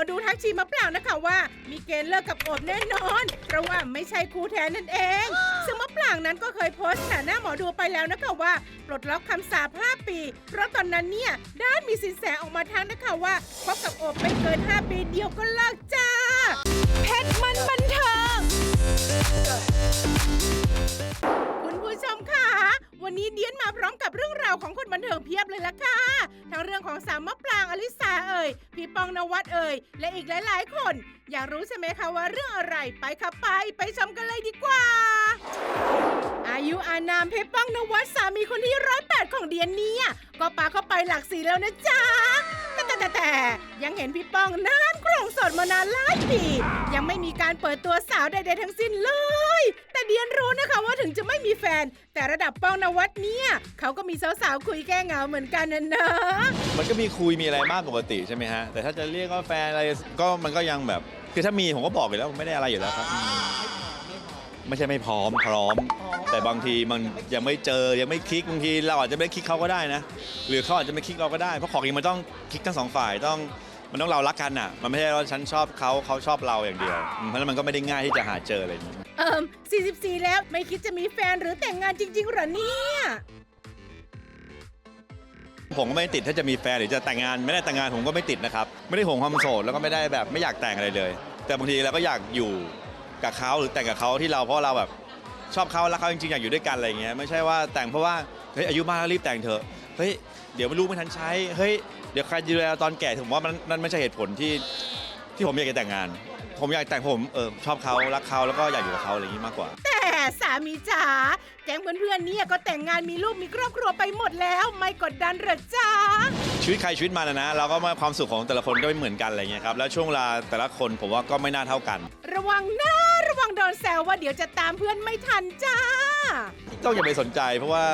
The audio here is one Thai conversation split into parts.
อดูทักชีมาเปล่านะคะว่า มีเกณฑ์เลิกกับโอบแน่นอน เพราะว่าไม่ใช่คู่แท้นั่นเอง ซึ่งมะปรางนั้นก็เคยโพสต์แฉหน้าหมอดูไปแล้วนะคะว่า ปลดล็อกคำสาป5ปี เพราะตอนนั้นเนี่ยได้มีสินแสออกมาทักนะคะว่าคบกับโอบไม่เกิน 5 ปีเดียวก็เลิกจ้าเพชรมันบันเทิงาวมะปรางอลิสาเอ่ย พี่ปองนวัดเอ่ย และอีกหลาย ๆ คน อยากรู้ใช่ไหมคะว่าเรื่องอะไรไปค่ะไปไปชมกันเลยดีกว่า อายุอานามเพชรป้องนวัดสามีคนที่ร้อยแปดของเดียนเนี่ย ก็ปาเข้าไปหลักสี่แล้วนะจ๊ะแต่แต่แต่ยังเห็นพี่ป้องนานกรองสดมานานหลายปียังไม่มีการเปิดตัวสาวใดๆทั้งสิ้นเลย แต่เดียนรู้นะคะว่าถึงจะไม่มีแฟน แต่ระดับป้องนวัดเนี่ยเขาก็มีสาวๆคุยแก้เหงาเหมือนกันนะเนอะมันก็มีคุยมีอะไรมากปกติใช่ไหมฮะ แต่ถ้าจะเรียกว่าแฟนอะไรก็มันก็ยังแบบ คือถ้ามีผมก็บอกอยู่แล้วไม่ได้อะไรอยู่แล้วครับอืมไม่ใช่ไม่พร้อมพร้อม แต่บางทีมันยังไม่เจอยังไม่คลิกบางทีเราอาจจะไม่คลิกเขาก็ได้นะ หรือเขาอาจจะไม่คลิกเราก็ได้เพราะของนี้มันต้องคลิกทั้งสองฝ่ายต้องมันต้องเรารักกันอะ มันไม่ใช่ว่าฉันชอบเขาเขาชอบเราอย่างเดียวอืมเพราะฉะนั้นมันก็ไม่ได้ง่ายที่จะหาเจออะไรอย่างนี้ เอิม44 แล้วไม่คิดจะมีแฟนหรือแต่งงานจริง ๆ หรอเนี่ย ผมก็ไม่ติดถ้าจะมีแฟนหรือจะแต่งงานไม่ได้แต่งงานผมก็ไม่ติดนะครับ ไม่ได้ห่วงความโสดแล้วก็ไม่ได้แบบไม่อยากแต่งอะไรเลย แต่บางทีเราก็อยากอยู่กับเขาหรือแต่งกับเขาที่เราเพราะเราแบบชอบเขารักเขาจริงๆอยากอยู่ด้วยกันอะไรเงี้ยไม่ใช่ว่าแต่งเพราะว่าเฮ้ยอายุมากแล้วรีบแต่งเถอะเฮ้ยเดี๋ยวไม่รู้ไม่ทันใช้เฮ้ยเดี๋ยวใครจะดูแลตอนแก่ผมว่ามันนั่นไม่ใช่เหตุผลที่ที่ผมอยากจะแต่งงาน ผมอยากแต่งผมเออชอบเขารักเขาแล้วก็อยากอยู่กับเขาอะไรอย่างงี้มากกว่า แต่สามีจ๋าแก๊งเพื่อนๆเนี่ยก็แต่งงานมีลูกมีครอบครัวไปหมดแล้ว ไม่กดดันเหรอจ๊ะชีวิตใครชีวิตมันนะนะเราก็มาความสุขของแต่ละคนก็ไม่เหมือนกันอะไรเงี้ยครับแล้วช่วงเวลาแต่ละคนผมว่าก็ไม่น่าเท่ากัน ระวังนะระวังโดนแซวว่าเดี๋ยวจะตามเพื่อนไม่ทันจ้า ต้องอย่าไปสนใจ เพราะว่า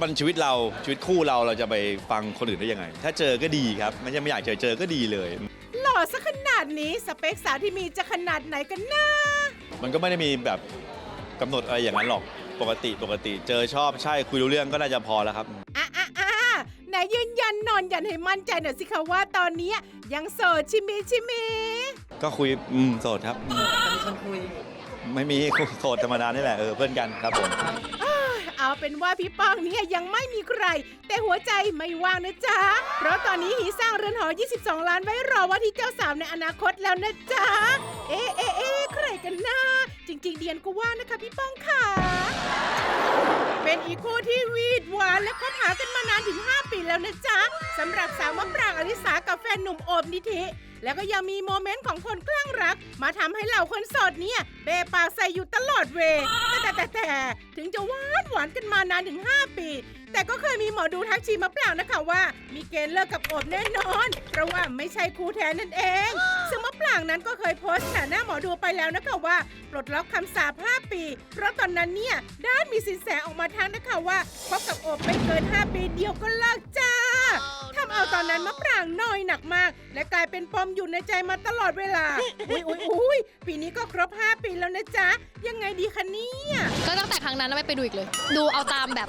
มันชีวิตเราชีวิตคู่เราเราจะไปฟังคนอื่นได้ยังไง ถ้าเจอก็ดีครับไม่ใช่ไม่อยากเจอเจอก็ดีเลยห ล่อซะขนาดนี้สเปคสาวที่มีจะขนาดไหนกันนะมันก็ไม่ได้มีแบบกำหนดอะไรอย่างนั้นหรอกปกติปกติ เจอชอบใช่คุยรู้เรื่องก็น่าจะพอแล้วครับ อะอะอะไหนยืนยันนอนยันให้มั่นใจหน่อยสิคะว่าตอนเนี้ยยังโสดชิมิชิมิก็คุยอืมโสดครับไม่มีโสดธรรมดานี่แหละเออเพื่อนกันครับผม เอ เอาเป็นว่าพี่ป้องเนี่ยยังไม่มีใคร แต่หัวใจไม่ว่างนะจ๊ะ เพราะตอนนี้หีสร้างเรือนหอ 22 ล้านไว้รอว่าที่เจ้าสาวในอนาคตแล้วนะจ๊ะ เอ๊ะเอ๊ะเอ๊ะใครกันนะจริง ๆ เดียนก็ว่านะคะพี่ป้องค่ะ เป็นอีกคู่ที่วี และคบหากันมานานถึง 5 ปีแล้วนะจ๊ะสำหรับสาวมะปรางอลิสากับแฟนหนุ่มโอบนิธิ แล้วก็ยังมีโมเมนต์ของคนคลั่งรัก มาทำให้เหล่าคนโสดเนี่ย เบะปากใส่อยู่ตลอดเวย์แต่แต่แต่แต่ถึงจะหวานหวานกันมานานถึง 5 ปี แต่ก็เคยมีหมอดูทักชีมาเปล่านะคะว่า มีเกณฑ์เลิกกับโอบแน่นอน เพราะว่าไม่ใช่คู่แท้นั่นเอง ซึ่งมะปรางนั้นก็เคยโพสต์แฉหน้าหมอดูไปแล้วนะคะว่า ปลดล็อกคำสาป5ปี เพราะตอนนั้นเนี่ยได้มีสินแสออกมาทักนะคะว่าคบกับโอบไม่เกิน 5 ปีเดียวก็เลิกจ้าทำเอาตอนนั้นมะปรางน้อยหนักมาก และกลายเป็นปมอยู่ในใจมาตลอดเวลา อุ้ยอุ้ยอุ้ยปีนี้ก็ครบ 5 ปีแล้วนะจ๊ะ ยังไงดีคะเนี่ย ก็ตั้งแต่ครั้งนั้นไม่ไปดูอีกเลย ดูเอาตามแบบ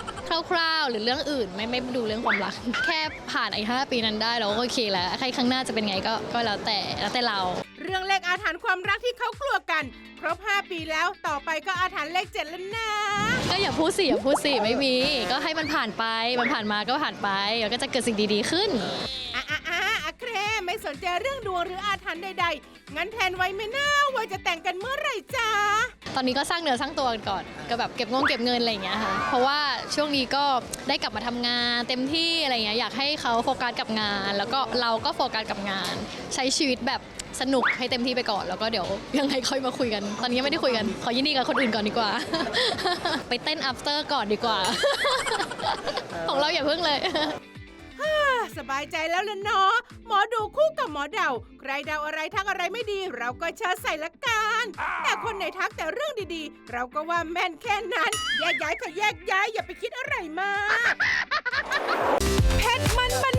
คร่าวๆหรือเรื่องอื่นไม่ไม่ดูเรื่องความรัก แค่ผ่านไอ้ห้าปีนั้นได้เราก็โอเคแล้วใครข้างหน้าจะเป็นไงก็ก็แล้วแต่แล้วแต่เรา เรื่องเลขอาถรรพ์ความรักที่เขากลัวกัน ครบ 5 ปีแล้วต่อไปก็อาถรรพ์เลข7แล้วนะ ก็อย่าพูดสิอย่าพูดสิไม่มี ก็ให้มันผ่านไปมันผ่านมาก็ผ่านไปแล้วก็จะเกิดสิ่งดีๆขึ้น อะอะอะอะเครไม่สนใจเรื่องดวงหรืออาถรรพ์ใดๆ งั้นแทนไว้ไหม่น่าว่าจะแต่งกันเมื่อไหร่จ้า ตอนนี้ก็สร้างเนื้อสร้างตัวกันก่อนก็แบบเก็บงงเก็บเงินอะไรอย่างเงี้ยค่ะเพราะว่าช่วงนี้ก็ได้กลับมาทำงานเต็มที่อะไรเงี้ยอยากให้เขาโฟกัสกับงาน แล้วก็เราก็โฟกัสกับงาน ใช้ชีวิตแบบสนุกให้เต็มที่ไปก่อนแล้วก็เดี๋ยวยังไงค่อยมาคุยกัน ตอนนี้ยังไม่ได้คุยกัน ขอยินดีกับคนอื่นก่อนดีกว่า ไปเต้น after ก่อนดีกว่า ของเราอย่าเพิ่งเลยสบายใจแล้วล่ะเนาะหมอดูคู่กับหมอเดา ใครเดาอะไรทักอะไรไม่ดี เราก็เชิดใส่ละ กันแต่คนไหนทักแต่เรื่องดีๆ เราก็ว่าแม่นแค่นั้น แยกย้ายค่ะแยกย้ายอย่าไปคิดอะไรมากเพชรมันบัน